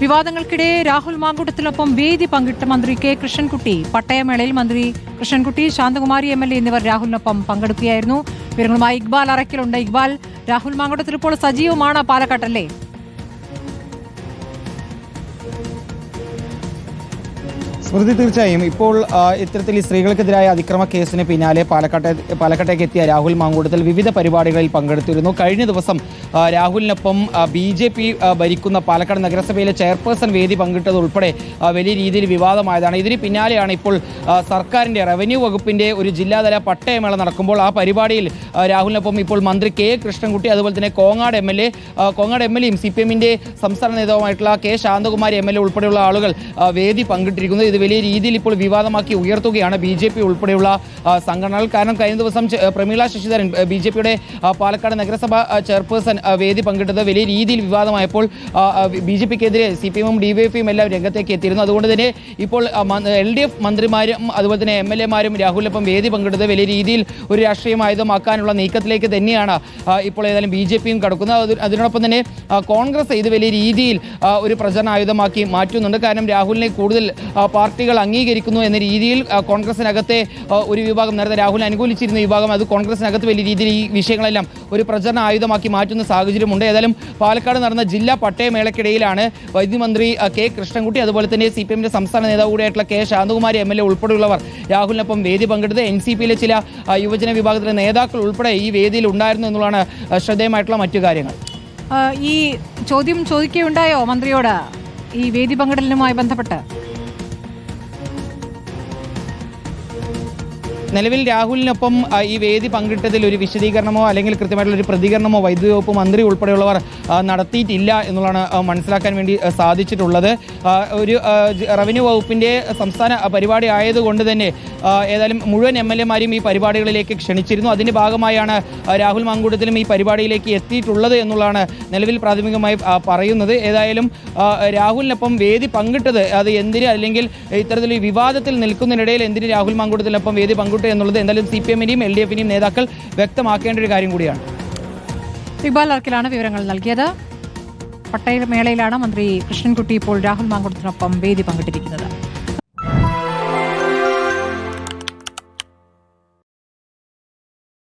വിവാദങ്ങൾക്കിടെ രാഹുൽ മാങ്കൂട്ടത്തിനൊപ്പം വേദി പങ്കിട്ട മന്ത്രി കെ കൃഷ്ണൻകുട്ടി പട്ടയമേളയിൽ മന്ത്രി Krishnankutty Shanthakumari M L A എന്നിവർ രാഹുലിനൊപ്പം പങ്കെടുക്കുകയായിരുന്നു. വിവരങ്ങളുമായി ഇക്ബാൽ അറയ്ക്കലുണ്ട്. ഇക്ബാൽ രാഹുൽ മാങ്കൂട്ടത്തിൽ ഇപ്പോൾ സജീവമാണ് പാലക്കാട്ടല്ലേ? സ്മൃതി തീർച്ചയായും ഇപ്പോൾ ഇത്തരത്തിൽ സ്ത്രീകൾക്കെതിരായ അതിക്രമ കേസിന് പിന്നാലെ പാലക്കാട്ടെ പാലക്കാട്ടേക്ക് എത്തിയ രാഹുൽ മാങ്കൂട്ടത്തിൽ വിവിധ പരിപാടികളിൽ പങ്കെടുത്തിരുന്നു. കഴിഞ്ഞ ദിവസം രാഹുലിനൊപ്പം ബി ജെ പി ഭരിക്കുന്ന പാലക്കാട് നഗരസഭയിലെ ചെയർപേഴ്സൺ വേദി പങ്കിട്ടതുൾപ്പെടെ വലിയ രീതിയിൽ വിവാദമായതാണ്. ഇതിന് പിന്നാലെയാണ് ഇപ്പോൾ സർക്കാരിന്റെ റവന്യൂ വകുപ്പിന്റെ ഒരു ജില്ലാതല പട്ടയമേള നടക്കുമ്പോൾ ആ പരിപാടിയിൽ രാഹുലിനൊപ്പം ഇപ്പോൾ മന്ത്രി കെ. കൃഷ്ണൻകുട്ടി അതുപോലെ തന്നെ Kongad M L A Kongad M L എയും സി പി എമ്മിന്റെ സംസ്ഥാന നേതാവുമായിട്ടുള്ള K. Shanthakumari M L A ഉൾപ്പെടെയുള്ള ആളുകൾ വേദി പങ്കിട്ടിരിക്കുന്നത് ഇത് വലിയ രീതിയിൽ ഇപ്പോൾ വിവാദമാക്കി ഉയർത്തുകയാണ് ബി ജെ പി ഉൾപ്പെടെയുള്ള സംഘടനകൾ. കാരണം കഴിഞ്ഞ ദിവസം പ്രമീള ശശിധരൻ ബി ജെ പിയുടെ പാലക്കാട് നഗരസഭ ചെയർപേഴ്സൺ വേദി പങ്കിട്ടത് വലിയ രീതിയിൽ വിവാദമായപ്പോൾ ബി ജെ പിക്കെതിരെ സി പി എമ്മും ഡി വൈ എഫും എല്ലാം രംഗത്തേക്ക് എത്തിയിരുന്നു. അതുകൊണ്ട് തന്നെ ഇപ്പോൾ എൽ ഡി എഫ് മന്ത്രിമാരും അതുപോലെ തന്നെ എം എൽ എമാരും രാഹുലിനൊപ്പം വേദി പങ്കിട്ടത് വലിയ രീതിയിൽ ഒരു രാഷ്ട്രീയം ആയുധമാക്കാനുള്ള നീക്കത്തിലേക്ക് തന്നെയാണ് ഇപ്പോൾ ഏതായാലും ബി ജെ പിയും കടക്കുന്നത്. അത് അതിനോടൊപ്പം തന്നെ കോൺഗ്രസ് ഇത് വലിയ രീതിയിൽ ഒരു പ്രചരണ ആയുധമാക്കി മാറ്റുന്നുണ്ട്. കാരണം രാഹുലിനെ കൂടുതൽ ആ, പാർട്ടികൾ അംഗീകരിക്കുന്നു എന്ന രീതിയിൽ കോൺഗ്രസിനകത്തെ ഒരു വിഭാഗം നേരത്തെ രാഹുൽ അനുകൂലിച്ചിരുന്ന വിഭാഗം അത് കോൺഗ്രസിനകത്ത് വലിയ രീതിയിൽ ഈ വിഷയങ്ങളെല്ലാം ഒരു പ്രചരണ ആയുധമാക്കി മാറ്റുന്ന സാഹചര്യമുണ്ട്. ഏതായാലും പാലക്കാട് നടന്ന ജില്ലാ പട്ടയമേളയ്ക്കിടയിലാണ് വൈദ്യുതി മന്ത്രി കെ കൃഷ്ണൻകുട്ടി അതുപോലെ തന്നെ സി പി എമ്മിന്റെ സംസ്ഥാന നേതാവ് കൂടിയായിട്ടുള്ള K Shanthakumari M L A ഉൾപ്പെടെയുള്ളവർ രാഹുലിനൊപ്പം വേദി പങ്കെടുത്ത് എൻ സി പിയിലെ ചില യുവജന വിഭാഗത്തിലെ നേതാക്കൾ ഉൾപ്പെടെ ഈ വേദിയിൽ ഉണ്ടായിരുന്നു എന്നുള്ളതാണ് ശ്രദ്ധേയമായിട്ടുള്ള മറ്റു കാര്യങ്ങൾ. ഈ ചോദ്യം ചോദിക്കുകയുണ്ടായോ മന്ത്രിയോട് ഈ വേദി പങ്കിടലുമായി ബന്ധപ്പെട്ട്? നിലവിൽ രാഹുലിനൊപ്പം ഈ വേദി പങ്കിട്ടതിൽ ഒരു വിശദീകരണമോ അല്ലെങ്കിൽ കൃത്യമായിട്ടുള്ള ഒരു പ്രതികരണമോ വൈദ്യുതി വകുപ്പ് മന്ത്രി ഉൾപ്പെടെയുള്ളവർ നടത്തിയിട്ടില്ല എന്നുള്ളതാണ് മനസ്സിലാക്കാൻ വേണ്ടി സാധിച്ചിട്ടുള്ളത്. ഒരു റവന്യൂ വകുപ്പിന്റെ സംസ്ഥാന പരിപാടി ആയതുകൊണ്ട് തന്നെ ഏതായാലും മുഴുവൻ എം എൽ എമാരും ഈ പരിപാടികളിലേക്ക് ക്ഷണിച്ചിരുന്നു. അതിന്റെ ഭാഗമായാണ് രാഹുൽ മാങ്കൂട്ടത്തിലും ഈ പരിപാടിയിലേക്ക് എത്തിയിട്ടുള്ളത് എന്നുള്ളതാണ് നിലവിൽ പ്രാഥമികമായി പറയുന്നത്. ഏതായാലും രാഹുലിനൊപ്പം വേദി പങ്കിട്ടത് അത് എന്തിന്? അല്ലെങ്കിൽ ഇത്തരത്തിൽ വിവാദത്തിൽ നിൽക്കുന്നതിനിടയിൽ എന്തിന് രാഹുൽ മാങ്കൂട്ടത്തിനൊപ്പം വേദി പങ്കിട്ടു എന്നുള്ളത് എന്തായാലും സി പി എമ്മിന്റെയും എൽ ഡി എഫിന്റെയും നേതാക്കൾ വ്യക്തമാക്കേണ്ട ഒരു കാര്യം കൂടിയാണ്. ഇക്ബാൽ അർക്കിലാണ് വിവരങ്ങൾ നൽകിയത്. പട്ടയ മേളയിലാണ് മന്ത്രി കൃഷ്ണൻകുട്ടി ഇപ്പോൾ രാഹുൽ മാങ്കുളത്തിനൊപ്പം വേദി പങ്കിട്ടിരിക്കുന്നത്.